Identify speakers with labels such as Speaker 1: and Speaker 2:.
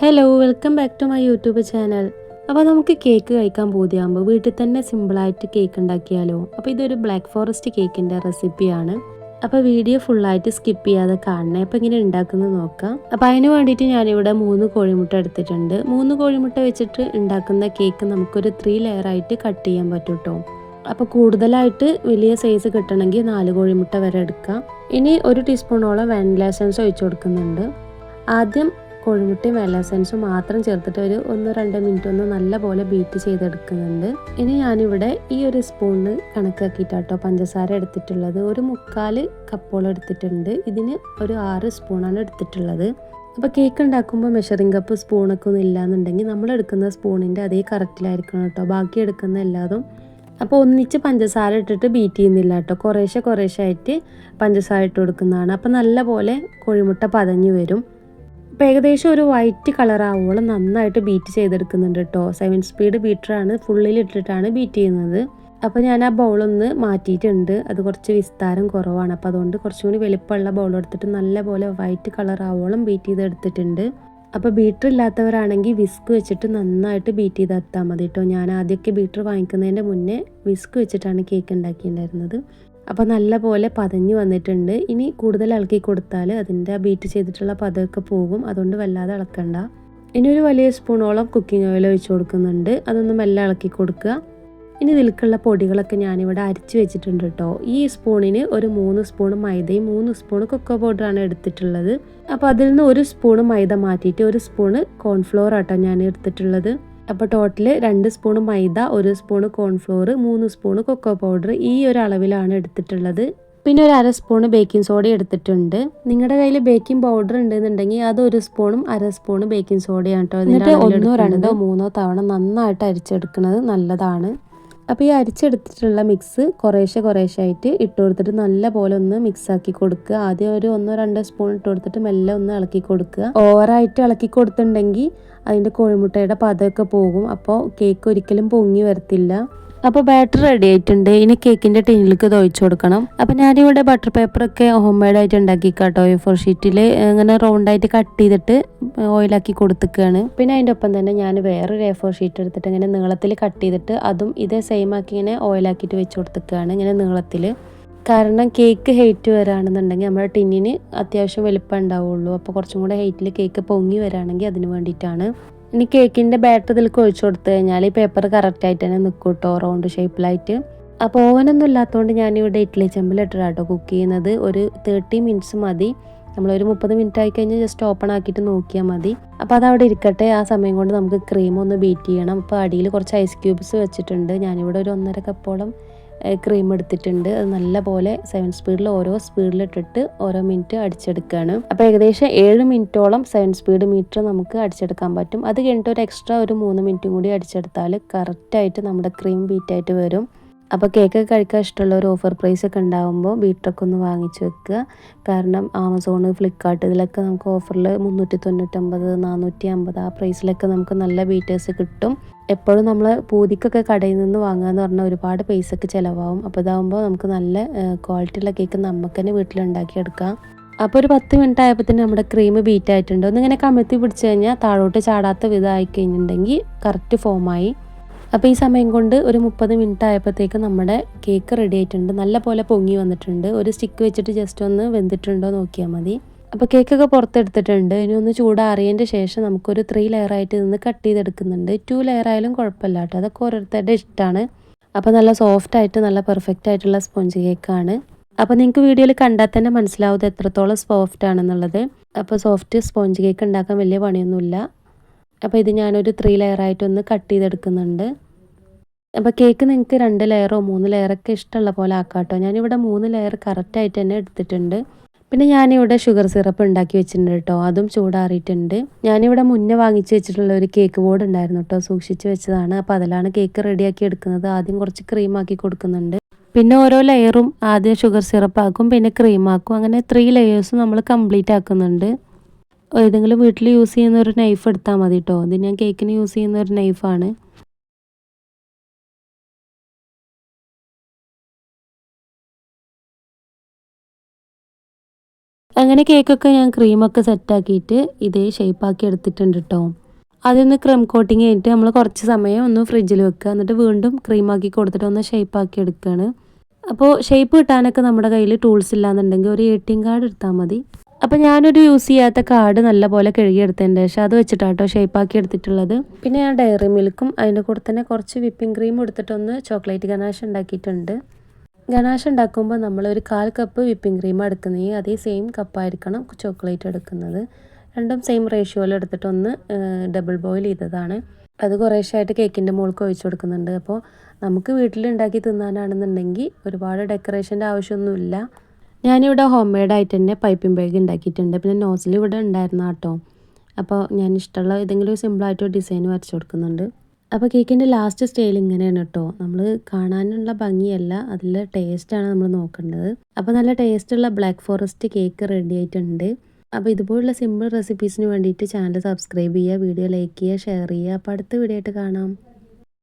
Speaker 1: Hello welcome back to my YouTube channel അപ്പോൾ നമുക്ക് cake കഴിക്കാൻ പൂതിയാകുമ്പോൾ വീട്ടിൽ തന്നെ സിമ്പിളായിട്ട് കേക്ക് ഉണ്ടാക്കിയാലോ? അപ്പോൾ ഇതൊരു ബ്ലാക്ക് ഫോറസ്റ്റ് കേക്കിന്റെ റെസിപ്പിയാണ് അപ്പോൾ വീഡിയോ ഫുള്ളായിട്ട് സ്കിപ്പ് ചെയ്യാതെ കാണണേ. അപ്പോൾ ഇങ്ങനെ ഉണ്ടാക്കുന്നത് നോക്കാം. അപ്പോൾ അതിന് വേണ്ടിയിട്ട് ഞാനിവിടെ മൂന്ന് കോഴിമുട്ട എടുത്തിട്ടുണ്ട്. മൂന്ന് കോഴിമുട്ട വെച്ചിട്ട് ഉണ്ടാക്കുന്ന കേക്ക് നമുക്കൊരു ത്രീ ലെയറായിട്ട് കട്ട് ചെയ്യാൻ പറ്റും കേട്ടോ അപ്പോൾ കൂടുതലായിട്ട് വലിയ സൈസ് കിട്ടണമെങ്കിൽ നാല് കോഴിമുട്ട വരെ എടുക്കാം. ഇനി ഒരു ടീസ്പൂണോളം വാനില എസൻസ് ഒഴിച്ചു കൊടുക്കുന്നുണ്ട്. ആദ്യം കോഴിമുട്ടയും വെള്ള മാത്രം ചേർത്തിട്ട് ഒരു ഒന്ന് രണ്ട് മിനിറ്റ് ഒന്ന് നല്ലപോലെ ബീറ്റ് ചെയ്തെടുക്കുന്നുണ്ട്. ഇനി ഞാനിവിടെ ഈ ഒരു സ്പൂണിന് കണക്കാക്കിയിട്ടാട്ടോ പഞ്ചസാര എടുത്തിട്ടുള്ളത്. ഒരു മുക്കാൽ കപ്പോളം എടുത്തിട്ടുണ്ട്. ഇതിന് ഒരു ആറ് സ്പൂണാണ് എടുത്തിട്ടുള്ളത്. അപ്പോൾ കേക്ക് ഉണ്ടാക്കുമ്പോൾ മെഷറിംഗ് കപ്പ് സ്പൂണൊക്കെ ഒന്നും ഇല്ലാന്നുണ്ടെങ്കിൽ നമ്മൾ എടുക്കുന്ന സ്പൂണിന്റെ അതേ കറക്റ്റിലായിരിക്കണം കേട്ടോ. ബാക്കി എടുക്കുന്ന എല്ലാതും. അപ്പോൾ ഒന്നിച്ച് പഞ്ചസാര ഇട്ടിട്ട് ബീറ്റ് ചെയ്യുന്നില്ല കേട്ടോ. കുറേശ്ശെ കുറേശ്ശെ ആയിട്ട് പഞ്ചസാര ഇട്ട് കൊടുക്കുന്നതാണ്. അപ്പോൾ നല്ലപോലെ കോഴിമുട്ട പതഞ്ഞു വരും. അപ്പോൾ ഏകദേശം ഒരു വൈറ്റ് കളർ ആവുമ്പോൾ നന്നായിട്ട് ബീറ്റ് ചെയ്തെടുക്കുന്നുണ്ട് കേട്ടോ സെവൻ സ്പീഡ് ബീറ്ററാണ് ഫുള്ളിൽ ഇട്ടിട്ടാണ് ബീറ്റ് ചെയ്യുന്നത്. അപ്പോൾ ഞാൻ ആ ബൗളൊന്ന് മാറ്റിയിട്ടുണ്ട്. അത് കുറച്ച് വിസ്താരം കുറവാണ്. അപ്പോൾ അതുകൊണ്ട് കുറച്ചും കൂടി വലിപ്പമുള്ള ബൗൾ എടുത്തിട്ട് നല്ല പോലെ വൈറ്റ് കളർ ആവോളം ബീറ്റ് ചെയ്തെടുത്തിട്ടുണ്ട്. അപ്പോൾ ബീറ്റർ ഇല്ലാത്തവരാണെങ്കിൽ വിസ്ക് വെച്ചിട്ട് നന്നായിട്ട് ബീറ്റ് ചെയ്തെടുത്താൽ മതി കേട്ടോ ഞാൻ ആദ്യമൊക്കെ ബീറ്റർ വാങ്ങിക്കുന്നതിന്റെ മുന്നേ വിസ്ക് വെച്ചിട്ടാണ് കേക്ക് ഉണ്ടാക്കിയിട്ടുണ്ടായിരുന്നത്. അപ്പോൾ നല്ല പോലെ പതഞ്ഞു വന്നിട്ടുണ്ട്. ഇനി കൂടുതൽ ഇളക്കി കൊടുത്താൽ അതിന്റെ ബീറ്റ് ചെയ്തിട്ടുള്ള പതമൊക്കെ പോകും. അതുകൊണ്ട് വല്ലാതെ ഇളക്കണ്ട. ഇനി ഒരു വലിയ സ്പൂണോളം കുക്കിംഗ് ഓയിൽ ഒഴിച്ച് കൊടുക്കുന്നുണ്ട്. അതൊന്ന് മെല്ലെ ഇളക്കി കൊടുക്കുക. ഇനി ഇതിലേക്കുള്ള പൊടികളൊക്കെ ഞാനിവിടെ അരിച്ച് വെച്ചിട്ടുണ്ട് കേട്ടോ ഈ സ്പൂണിന് ഒരു മൂന്ന് സ്പൂൺ മൈദയും മൂന്ന് സ്പൂൺ കൊക്കോ പൗഡറാണ് എടുത്തിട്ടുള്ളത്. അപ്പോൾ അതിൽ നിന്ന് ഒരു സ്പൂൺ മൈദ മാറ്റിയിട്ട് ഒരു സ്പൂണ് കോൺഫ്ലോർ ആട്ടോ ഞാൻ എടുത്തിട്ടുള്ളത്. അപ്പോൾ ടോട്ടൽ രണ്ട് സ്പൂൺ മൈദ ഒരു സ്പൂൺ കോൺഫ്ലോർ മൂന്ന് സ്പൂൺ കൊക്കോ പൗഡർ ഈ ഒരു അളവിലാണ് എടുത്തിട്ടുള്ളത്. പിന്നെ ഒരു അര സ്പൂൺ ബേക്കിംഗ് സോഡ എടുത്തിട്ടുണ്ട്. നിങ്ങളുടെ കയ്യിൽ ബേക്കിംഗ് പൗഡർ ഉണ്ടെന്നുണ്ടെങ്കിൽ അത് ഒരു സ്പൂണും അര സ്പൂൺ ബേക്കിംഗ് സോഡയാണ് കേട്ടോ എന്നിട്ട് ഒന്നോ രണ്ടോ മൂന്നോ തവണ നന്നായിട്ട് അരിച്ചെടുക്കുന്നത് നല്ലതാണ്. അപ്പോൾ ഈ അരിച്ചെടുത്തിട്ടുള്ള മിക്സ് കുറേശ്ശെ കുറേശ്ശെ ആയിട്ട് ഇട്ട് കൊടുത്തിട്ട് നല്ല പോലെ ഒന്ന് മിക്സ് ആക്കി കൊടുക്കുക. ആദ്യം ഒരു ഒന്നോ രണ്ടോ സ്പൂൺ ഇട്ട് കൊടുത്തിട്ട് മെല്ലെ ഒന്ന് ഇളക്കി കൊടുക്കുക. ഓവറായിട്ട് ഇളക്കി കൊടുത്തിട്ടുണ്ടെങ്കിൽ അതിന്റെ കോഴിമുട്ടയുടെ പതമൊക്കെ പോകും. അപ്പോൾ കേക്ക് ഒരിക്കലും പൊങ്ങി വരത്തില്ല. അപ്പോൾ ബാറ്റർ റെഡി ആയിട്ടുണ്ട്. ഇനി കേക്കിന്റെ ടിന്നിലേക്ക് ഇത് ഒഴിച്ചു കൊടുക്കണം. അപ്പോൾ ഞാനിവിടെ ബട്ടർ പേപ്പറൊക്കെ ഹോം മെയ്ഡ് ആയിട്ട് ഉണ്ടാക്കി കേട്ടോ എ ഫോർ ഷീറ്റിൽ ഇങ്ങനെ റൗണ്ടായിട്ട് കട്ട് ചെയ്തിട്ട് ഓയിലാക്കി കൊടുത്തിക്കുകയാണ് പിന്നെ അതിന്റെ ഒപ്പം തന്നെ ഞാൻ വേറൊരു എ ഫോർ ഷീറ്റ് എടുത്തിട്ട് ഇങ്ങനെ നീളത്തിൽ കട്ട് ചെയ്തിട്ട് അതും ഇതേ സെയിം ആക്കി ഇങ്ങനെ ഓയിലാക്കിയിട്ട് വെച്ച് കൊടുത്തിക്കുകയാണ് ഇങ്ങനെ നീളത്തിൽ കാരണം കേക്ക് ഹെയ്റ്റ് വരാണെന്നുണ്ടെങ്കിൽ നമ്മുടെ ടിന്നിന് അത്യാവശ്യം വലിപ്പം ഉണ്ടാവുള്ളൂ. അപ്പോൾ കുറച്ചും കൂടെ ഹെയ്റ്റിൽ കേക്ക് പൊങ്ങി വരാണെങ്കിൽ അതിന് വേണ്ടിയിട്ടാണ്. ഇനി കേക്കിന്റെ ബാറ്റർ ഇതിലേക്ക് ഒഴിച്ചു കൊടുത്തു കഴിഞ്ഞാൽ ഈ പേപ്പർ കറക്റ്റായിട്ട് തന്നെ നിൽക്കും കേട്ടോ റൗണ്ട് ഷേപ്പിലായിട്ട് അപ്പോൾ ഓവനൊന്നും ഇല്ലാത്തതുകൊണ്ട് ഞാനിവിടെ ഇഡ്ഡലി കേട്ടോ കുക്ക് ചെയ്യുന്നത്. ഒരു തേർട്ടി മിനിറ്റ്സ് മതി. നമ്മളൊരു മുപ്പത് മിനിറ്റ് ആയി കഴിഞ്ഞാൽ ജസ്റ്റ് ഓപ്പൺ ആക്കിയിട്ട് നോക്കിയാൽ മതി. അപ്പോൾ അതവിടെ ഇരിക്കട്ടെ. ആ സമയം കൊണ്ട് നമുക്ക് ക്രീം ഒന്ന് ബീറ്റ് ചെയ്യണം. അപ്പോൾ അടിയിൽ കുറച്ച് ഐസ് ക്യൂബ്സ് വെച്ചിട്ടുണ്ട്. ഞാനിവിടെ ഒരു ഒന്നര കപ്പോളം ക്രീം എടുത്തിട്ടുണ്ട്. അത് നല്ലപോലെ സെവൻ സ്പീഡിൽ ഓരോ സ്പീഡിലിട്ടിട്ട് ഓരോ മിനിറ്റ് അടിച്ചെടുക്കുകയാണ് അപ്പോൾ ഏകദേശം ഏഴ് മിനിറ്റോളം സെവൻ സ്പീഡ് മീറ്റർ നമുക്ക് അടിച്ചെടുക്കാൻ പറ്റും. അത് കഴിഞ്ഞിട്ട് ഒരു എക്സ്ട്രാ ഒരു മൂന്ന് മിനിറ്റും കൂടി അടിച്ചെടുത്താൽ കറക്റ്റായിട്ട് നമ്മുടെ ക്രീം ബീറ്റായിട്ട് വരും. അപ്പോൾ കേക്ക് കഴിക്കാൻ ഇഷ്ടമുള്ള ഒരു ഓഫർ പ്രൈസ് ഒക്കെ ഉണ്ടാകുമ്പോൾ ബീറ്ററൊക്കെ ഒന്ന് വാങ്ങിച്ച് വെക്കുക. കാരണം ആമസോൺ ഫ്ലിപ്കാർട്ട് ഇതിലൊക്കെ നമുക്ക് ഓഫറിൽ മുന്നൂറ്റി തൊണ്ണൂറ്റമ്പത് നാനൂറ്റി അമ്പത് ആ പ്രൈസിലൊക്കെ നമുക്ക് നല്ല ബീറ്റേഴ്സ് കിട്ടും. എപ്പോഴും നമ്മൾ പൂതിക്കൊക്കെ കടയിൽ നിന്ന് വാങ്ങുക എന്ന് പറഞ്ഞാൽ ഒരുപാട് പൈസക്ക് ചിലവാകും അപ്പോൾ ഇതാകുമ്പോൾ നമുക്ക് നല്ല ക്വാളിറ്റിയുള്ള കേക്ക് നമുക്ക് തന്നെ വീട്ടിലുണ്ടാക്കിയെടുക്കാം അപ്പോൾ ഒരു പത്ത് മിനിറ്റ് ആയപ്പോൾ തന്നെ നമ്മുടെ ക്രീം ബീറ്റ് ആയിട്ടുണ്ട്. ഒന്നിങ്ങനെ കമഴ്ത്തി പിടിച്ച് കഴിഞ്ഞാൽ താഴോട്ട് ചാടാത്ത വിധമായി കഴിഞ്ഞിട്ടുണ്ടെങ്കിൽ കറക്റ്റ് ഫോമായി അപ്പോൾ ഈ സമയം കൊണ്ട് ഒരു മുപ്പത് മിനിറ്റ് ആയപ്പോഴത്തേക്ക് നമ്മുടെ കേക്ക് റെഡി ആയിട്ടുണ്ട്. നല്ല പോലെ പൊങ്ങി വന്നിട്ടുണ്ട്. ഒരു സ്റ്റിക്ക് വെച്ചിട്ട് ജസ്റ്റ് ഒന്ന് വെന്തിട്ടുണ്ടോ നോക്കിയാൽ മതി. അപ്പോൾ കേക്കൊക്കെ പുറത്തെടുത്തിട്ടുണ്ട്. ഇനി ഒന്ന് ചൂടാറിയതിന്റെ ശേഷം നമുക്കൊരു ത്രീ ലെയർ ആയിട്ട് നിന്ന് കട്ട് ചെയ്തെടുക്കുന്നുണ്ട്. ടു ലെയർ ആയാലും കുഴപ്പമില്ല കേട്ടോ. അതൊക്കെ ഓരോരുത്തരുടെ ഇഷ്ടമാണ് അപ്പോൾ നല്ല സോഫ്റ്റ് ആയിട്ട് നല്ല പെർഫെക്റ്റ് ആയിട്ടുള്ള സ്പോഞ്ച് കേക്കാണ് അപ്പോൾ നിങ്ങൾക്ക് വീഡിയോയിൽ കണ്ടാൽ തന്നെ മനസ്സിലാവും എത്രത്തോളം സോഫ്റ്റ് ആണെന്നുള്ളത്. അപ്പോൾ സോഫ്റ്റ് സ്പോഞ്ച് കേക്ക് ഉണ്ടാക്കാൻ വലിയ പണിയൊന്നുമില്ല. അപ്പോൾ ഇത് ഞാനൊരു ത്രീ ലെയറായിട്ടൊന്ന് കട്ട് ചെയ്തെടുക്കുന്നുണ്ട്. അപ്പോൾ കേക്ക് നിങ്ങൾക്ക് രണ്ട് ലെയറോ മൂന്ന് ലെയറൊക്കെ ഇഷ്ടമുള്ള പോലെ ആക്കാം കേട്ടോ ഞാനിവിടെ മൂന്ന് ലെയർ കറക്റ്റായിട്ട് തന്നെ എടുത്തിട്ടുണ്ട്. പിന്നെ ഞാനിവിടെ ഷുഗർ സിറപ്പ് ഉണ്ടാക്കി വെച്ചിട്ടുണ്ട് കേട്ടോ അതും ചൂടാറിയിട്ടുണ്ട്. ഞാനിവിടെ മുന്നേ വാങ്ങിച്ചു വെച്ചിട്ടുള്ള ഒരു കേക്ക് ബോർഡ് ഉണ്ടായിരുന്നു കേട്ടോ സൂക്ഷിച്ച് വെച്ചതാണ്. അപ്പോൾ അതിലാണ് കേക്ക് റെഡിയാക്കി എടുക്കുന്നത്. ആദ്യം കുറച്ച് ക്രീം ആക്കി കൊടുക്കുന്നുണ്ട്. പിന്നെ ഓരോ ലെയറും ആദ്യം ഷുഗർ സിറപ്പ് ആക്കും പിന്നെ ക്രീം ആക്കും. അങ്ങനെ ത്രീ ലെയേഴ്സും നമ്മൾ കംപ്ലീറ്റ് ആക്കുന്നുണ്ട്. ഏതെങ്കിലും വീട്ടിൽ യൂസ് ചെയ്യുന്ന ഒരു നൈഫ് എടുത്താൽ മതി കേട്ടോ ഇത് ഞാൻ കേക്കിന് യൂസ് ചെയ്യുന്ന ഒരു നൈഫാണ് അങ്ങനെ കേക്കൊക്കെ ഞാൻ ക്രീമൊക്കെ സെറ്റാക്കിയിട്ട് ഇതേ ഷേപ്പാക്കി എടുത്തിട്ടുണ്ട് കേട്ടോ അതൊന്ന് ക്രീം കോട്ടിങ് ചെയ്തിട്ട് നമ്മൾ കുറച്ച് സമയം ഒന്ന് ഫ്രിഡ്ജിൽ വെക്കുക. എന്നിട്ട് വീണ്ടും ക്രീമാക്കി കൊടുത്തിട്ട് ഒന്ന് ഷേപ്പാക്കി എടുക്കുകയാണ് അപ്പോൾ ഷേപ്പ് കിട്ടാനൊക്കെ നമ്മുടെ കയ്യിൽ ടൂൾസ് ഇല്ലാന്നുണ്ടെങ്കിൽ ഒരു എ ടി എം കാർഡ് എടുത്താൽ മതി. അപ്പോൾ ഞാനൊരു യൂസ് ചെയ്യാത്ത കാർഡ് നല്ലപോലെ കഴുകിയെടുത്തതിന്റെ ശേഷം അത് വെച്ചിട്ടാട്ടോ ഷേപ്പാക്കി എടുത്തിട്ടുള്ളത്. പിന്നെ ഞാൻ ഡയറി മിൽക്കും അതിന്റെ കൂടെ തന്നെ കുറച്ച് വിപ്പിംഗ് ക്രീം എടുത്തിട്ടൊന്ന് ചോക്ലേറ്റ് ഗനാഷ് ഉണ്ടാക്കിയിട്ടുണ്ട്. ഗനാഷ് ഉണ്ടാക്കുമ്പോൾ നമ്മൾ ഒരു കാൽ കപ്പ് വിപ്പിംഗ് ക്രീം എടുക്കുന്നത്. അതേ സെയിം കപ്പായിരിക്കണം ചോക്ലേറ്റ് എടുക്കുന്നത്. രണ്ടും സെയിം റേഷ്യോയിൽ എടുത്തിട്ടൊന്ന് ഡബിൾ ബോയിൽ ചെയ്തതാണ്. അത് കുറേശ്ശായിട്ട് കേക്കിന്റെ മുകൾക്ക് ഒഴിച്ചു കൊടുക്കുന്നുണ്ട്. അപ്പോൾ നമുക്ക് വീട്ടിലുണ്ടാക്കി തിന്നാനാണെന്നുണ്ടെങ്കിൽ ഒരുപാട് ഡെക്കറേഷന്റെ ആവശ്യമൊന്നുമില്ല. ഞാനിവിടെ ഹോം മെയ്ഡ് ആയിട്ട് തന്നെ പൈപ്പിംഗ് ബാഗ് ഉണ്ടാക്കിയിട്ടുണ്ട് പിന്നെ നോസിൽ ഇവിടെ ഉണ്ടായിരുന്ന കേട്ടോ അപ്പോൾ ഞാൻ ഇഷ്ടമുള്ള ഏതെങ്കിലും സിമ്പിളായിട്ട് ഡിസൈൻ വരച്ചു കൊടുക്കുന്നുണ്ട്. അപ്പോൾ കേക്കിന്റെ ലാസ്റ്റ് സ്റ്റൈൽ ഇങ്ങനെയാണ് കേട്ടോ നമ്മൾ കാണാനുള്ള ഭംഗിയല്ല അതിൽ ടേസ്റ്റാണ് നമ്മൾ നോക്കേണ്ടത്. അപ്പോൾ നല്ല ടേസ്റ്റുള്ള ബ്ലാക്ക് ഫോറസ്റ്റ് കേക്ക് റെഡി ആയിട്ടുണ്ട്. അപ്പോൾ ഇതുപോലുള്ള സിമ്പിൾ റെസിപ്പീസിന് വേണ്ടിയിട്ട് ചാനൽ സബ്സ്ക്രൈബ് ചെയ്യുക വീഡിയോ ലൈക്ക് ചെയ്യുക ഷെയർ ചെയ്യുക. അപ്പോൾ അടുത്ത വീഡിയോ ആയിട്ട് കാണാം.